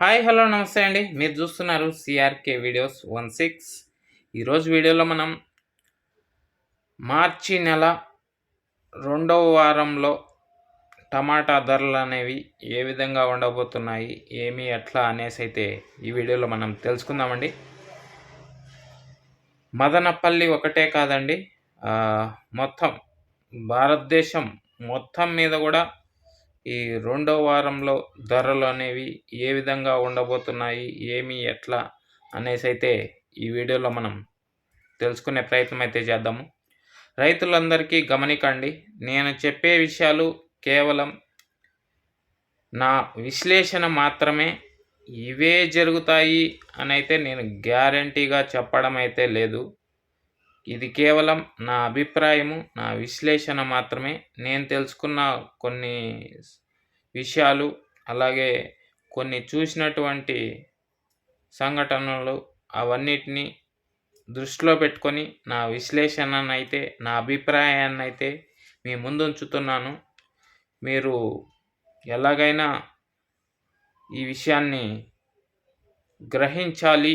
Hi hello నమస్తే అండి. మీరు చూస్తున్నారు సిఆర్కే వీడియోస్ వన్ సిక్స్ ఈరోజు వీడియోలో మనం మార్చి నెల రెండవ వారంలో టమాటా ధరలు అనేవి ఏ విధంగా ఉండబోతున్నాయి ఏమి ఎట్లా అనేసి అయితే ఈ వీడియోలో మనం తెలుసుకుందామండి. మదనపల్లి ఒకటే కాదండి. మొత్తం భారతదేశం మొత్తం మీద కూడా ఈ రెండో వారంలో ధరలు అనేవి ఏ విధంగా ఉండబోతున్నాయి ఏమి ఎట్లా అనేసి అయితే ఈ వీడియోలో మనం తెలుసుకునే ప్రయత్నం అయితే చేద్దాము. రైతులందరికీ గమనికండి నేను చెప్పే విషయాలు కేవలం నా విశ్లేషణ మాత్రమే. ఇవే జరుగుతాయి అని అయితే నేను గ్యారంటీగా చెప్పడం అయితే లేదు. ఇది కేవలం నా అభిప్రాయము నా విశ్లేషణ మాత్రమే. నేను తెలుసుకున్న కొన్ని విషయాలు అలాగే కొన్ని చూసినటువంటి సంఘటనలు అవన్నిటిని దృష్టిలో పెట్టుకొని నా విశ్లేషణను అయితే నా అభిప్రాయాన్ని అయితే మీ ముందు ఉంచుతున్నాను మీరు ఎలాగైనా ఈ విషయాన్ని గ్రహించాలి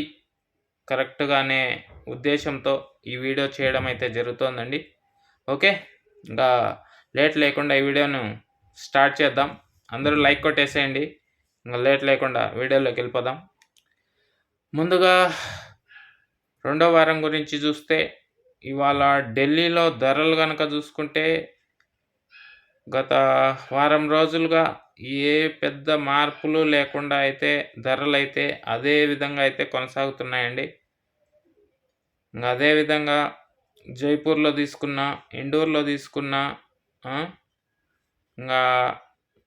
కరెక్ట్గానే ఉద్దేశంతో ఈ వీడియో చేయడం అయితే జరుగుతోందండి. ఓకే? ఇంకా లేట్ లేకుండా ఈ వీడియోను స్టార్ట్ చేద్దాం. అందరూ లైక్ కొట్టేసేయండి. ఇంకా లేట్ లేకుండా వీడియోలోకి వెళ్ళిపోదాం. ముందుగా రెండో వారం గురించి చూస్తే ఇవాళ ఢిల్లీలో ధరలు కనుక చూసుకుంటే గత వారం రోజులుగా ఏ పెద్ద మార్పులు లేకుండా అయితే ధరలు అయితే అదే విధంగా అయితే కొనసాగుతున్నాయండి. అదేవిధంగా జైపూర్లో తీసుకున్న ఇండోర్లో తీసుకున్న ఇంకా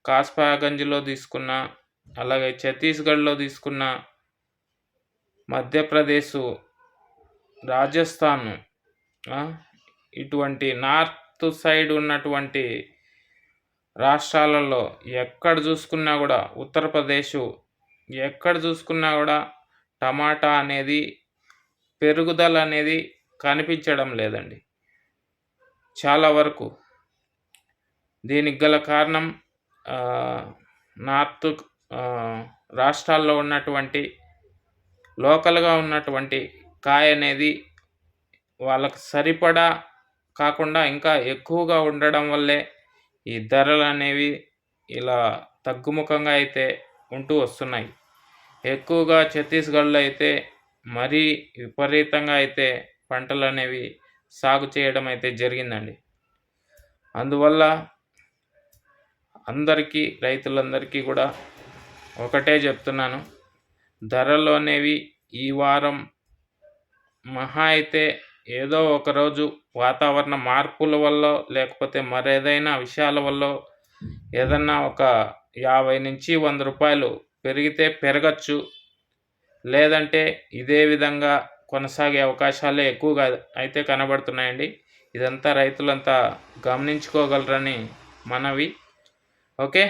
కాస్పాగంజ్లో తీసుకున్న అలాగే ఛత్తీస్గఢ్లో తీసుకున్న మధ్యప్రదేశ్ రాజస్థాన్ ఇటువంటి నార్త్ సైడ్ ఉన్నటువంటి రాష్ట్రాలలో ఎక్కడ చూసుకున్నా కూడా ఉత్తరప్రదేశ్ ఎక్కడ చూసుకున్నా కూడా టమాటా అనేది పెరుగుదల అనేది కనిపించడం లేదండి. చాలా వరకు దీనికి గల కారణం నార్త్ రాష్ట్రాల్లో ఉన్నటువంటి లోకల్గా ఉన్నటువంటి కాయ అనేది వాళ్ళకు సరిపడా కాకుండా ఇంకా ఎక్కువగా ఉండడం వల్లే ఈ ధరలు అనేవి ఇలా తగ్గుముఖంగా అయితే ఉంటూ వస్తున్నాయి. ఎక్కువగా ఛత్తీస్గఢ్లో అయితే మరీ విపరీతంగా అయితే పంటలు అనేవి సాగు చేయడం అయితే జరిగిందండి. అందువల్ల అందరికీ రైతులందరికీ కూడా ఒకటే చెప్తున్నాను. ధరలు అనేవి ఈ వారం మహా అయితే ఏదో ఒకరోజు వాతావరణ మార్పుల వల్ల లేకపోతే మరేదైనా విషయాల వల్ల ఏదన్నా ఒక యాభై నుంచి వంద రూపాయలు పెరిగితే పెరగచ్చు. లేదంటే ఇదే విధంగా కొనసాగే అవకాశాలే ఎక్కువగా అయితే కనబడుతున్నాయండి. ఇదంతా రైతులంతా గమనించుకోగలరని మనవి. ఓకే?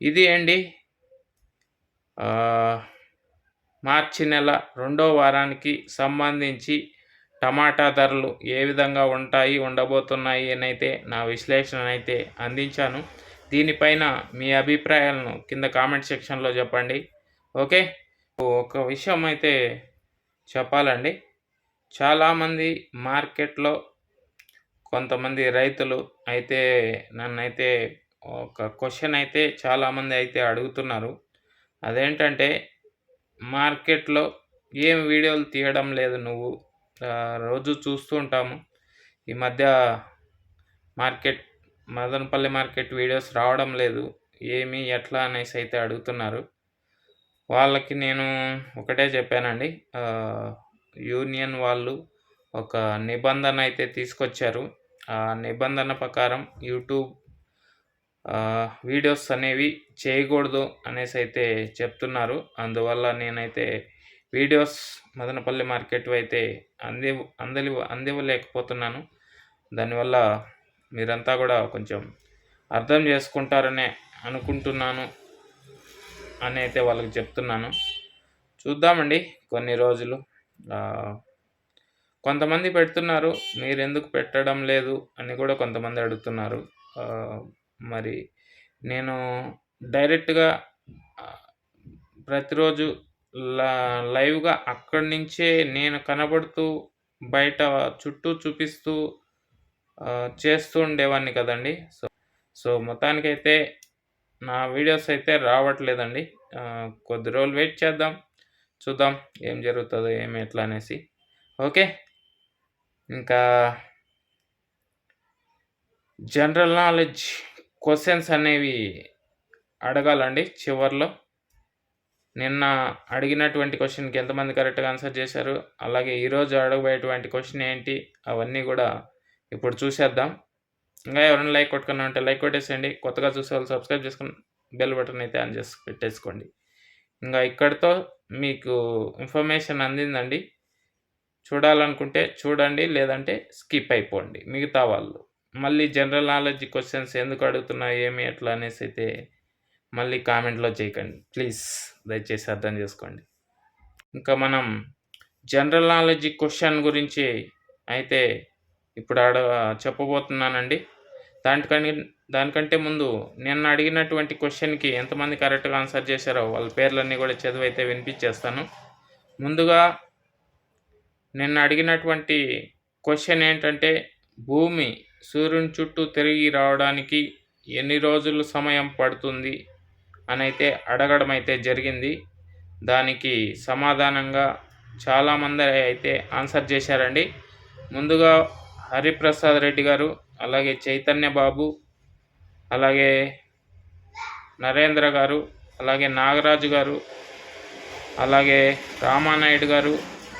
ఇది అండి మార్చి నెల రెండో వారానికి సంబంధించి టమాటా ధరలు ఏ విధంగా ఉంటాయి ఉండబోతున్నాయి అనైతే నా విశ్లేషణ అయితే అందించాను. దీనిపైన మీ అభిప్రాయాలను కింద కామెంట్ సెక్షన్లో చెప్పండి. ఓకే? ఒక విషయం అయితే చెప్పాలండి. చాలామంది మార్కెట్లో కొంతమంది రైతులు అయితే నన్నైతే ఒక క్వశ్చన్ అయితే చాలామంది అయితే అడుగుతున్నారు. అదేంటంటే మార్కెట్లో ఏం వీడియోలు తీయడం లేదు నువ్వు? రోజు చూస్తూ ఉంటాము. ఈ మధ్య మార్కెట్ మదనపల్లి మార్కెట్ వీడియోస్ రావడం లేదు. ఏమి ఎట్లా అనేసి అయితే అడుగుతున్నారు. వాళ్ళకి నేను ఒకటే చెప్పానండి. యూనియన్ వాళ్ళు ఒక నిబంధన అయితే తీసుకొచ్చారు. ఆ నిబంధన ప్రకారం యూట్యూబ్ వీడియోస్ అనేవి చేయకూడదు అనేసి అయితే చెప్తున్నారు. అందువల్ల నేనైతే వీడియోస్ మదనపల్లి మార్కెట్ అయితే అంది అందలి అందివ్వలేకపోతున్నాను. దానివల్ల మీరంతా కూడా కొంచెం అర్థం చేసుకుంటారనే అనుకుంటున్నాను. అని అయితే వాళ్ళకి చెప్తున్నాను. చూద్దామండి కొన్ని రోజులు. కొంతమంది పెడుతున్నారు మీరు ఎందుకు పెట్టడం లేదు? అని కూడా కొంతమంది అడుగుతున్నారు. మరి నేను డైరెక్ట్గా ప్రతిరోజు లా లైవ్‌గా అక్కడి నుంచే నేను కనబడుతూ బయట చుట్టూ చూపిస్తూ చేస్తూ ఉండేవాడిని కదండీ! సో, సో మొత్తానికైతే నా వీడియోస్ అయితే రావట్లేదండి. కొద్ది రోజులు వెయిట్ చేద్దాం. చూద్దాం ఏం జరుగుతుందో ఏమి ఎట్లా అనేసి. ఓకే. ఇంకా జనరల్ నాలెడ్జ్ క్వశ్చన్స్ అనేవి అడగాలండి చివర్లో. నిన్న అడిగినటువంటి క్వశ్చన్కి ఎంతమంది కరెక్ట్‌గా ఆన్సర్ చేశారు? అలాగే ఈరోజు అడగబోయేటువంటి క్వశ్చన్ ఏంటి? అవన్నీ కూడా ఇప్పుడు చూసేద్దాం. ఇంకా ఎవరైనా లైక్ కొట్టకుండా ఉంటే లైక్ కొట్టేసేయండి. కొత్తగా చూసేవాళ్ళు సబ్స్క్రైబ్ చేసుకుని బెల్ బటన్ అయితే ఆన్ చేసి పెట్టేసుకోండి. ఇంకా ఇక్కడితో మీకు ఇన్ఫర్మేషన్ అందిందండి. చూడాలనుకుంటే చూడండి. లేదంటే స్కిప్ అయిపోండి మిగతా వాళ్ళు. మళ్ళీ జనరల్ నాలెడ్జ్ క్వశ్చన్స్ ఎందుకు అడుగుతున్నా ఏమి? ఎట్లా? అయితే మళ్ళీ కామెంట్‌లో చేయకండి. ప్లీజ్ దయచేసి అర్థం చేసుకోండి. ఇంకా మనం జనరల్ నాలెడ్జ్ క్వశ్చన్ గురించి అయితే ఇప్పుడు ఆడ చెప్పబోతున్నానండి. దానికని దానికంటే ముందు నిన్న అడిగినటువంటి క్వశ్చన్కి ఎంతమంది కరెక్ట్‌గా ఆన్సర్ చేశారో వాళ్ళ పేర్లన్నీ కూడా చదివైతే వినిపించేస్తాను. ముందుగా నిన్న అడిగినటువంటి క్వశ్చన్ ఏంటంటే భూమి సూర్యుని చుట్టూ తిరిగి రావడానికి ఎన్ని రోజులు సమయం పడుతుంది? అనైతే అడగడం అయితే జరిగింది. దానికి సమాధానంగా చాలామంది అయితే ఆన్సర్ చేశారండి. ముందుగా హరిప్రసాద్ రెడ్డి గారు, అలాగే చైతన్య బాబు, అలాగే నరేంద్ర గారు, అలాగే నాగరాజు గారు, అలాగే రామానాయుడు గారు,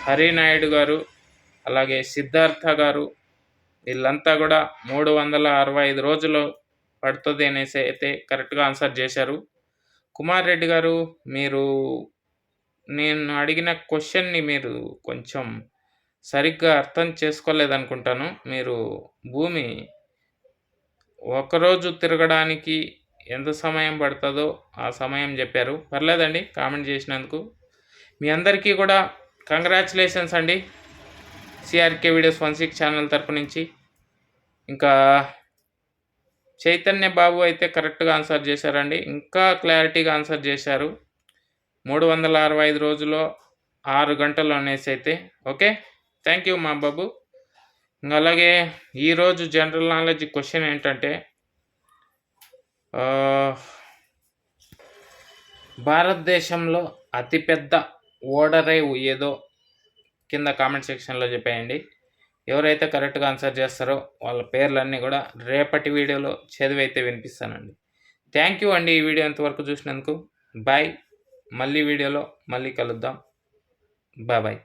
హరినాయుడు గారు, అలాగే సిద్ధార్థ గారు వీళ్ళంతా కూడా మూడు వందల అరవై ఐదు రోజులు పడుతుంది అనేసి అయితే కరెక్ట్‌గా ఆన్సర్ చేశారు. కుమార్ రెడ్డి గారు మీరు నేను అడిగిన క్వశ్చన్ని మీరు కొంచెం సరిగ్గా అర్థం చేసుకోలేదనుకుంటాను. మీరు భూమి ఒకరోజు తిరగడానికి ఎంత సమయం పడుతుందో ఆ సమయం చెప్పారు పర్లేదండి కామెంట్ చేసినందుకు. మీ అందరికీ కూడా కంగ్రాచులేషన్స్ అండి. సిఆర్కే వీడియోస్ 16 ఛానల్ తరపు నుంచి. ఇంకా చైతన్య బాబు అయితే కరెక్ట్‌గా ఆన్సర్ చేశారండి. ఇంకా క్లారిటీగా ఆన్సర్ చేశారు. 365 రోజుల్లో ఆరు గంటలు అనేసి అయితే ఓకే. థ్యాంక్ యూ మా బాబు. అలాగే ఈరోజు జనరల్ నాలెడ్జ్ క్వశ్చన్ ఏంటంటే భారతదేశంలో అతిపెద్ద ఓడరేవు ఏదో కింద కామెంట్ సెక్షన్‌లో చెప్పేయండి. ఎవరైతే కరెక్ట్‌గా ఆన్సర్ చేస్తారో వాళ్ళ పేర్లన్నీ కూడా రేపటి వీడియోలో చదివైతే వినిపిస్తానండి. థ్యాంక్ యూ అండి ఈ వీడియో ఇంతవరకు చూసినందుకు. బాయ్. మళ్ళీ వీడియోలో మళ్ళీ కలుద్దాం. Bye bye.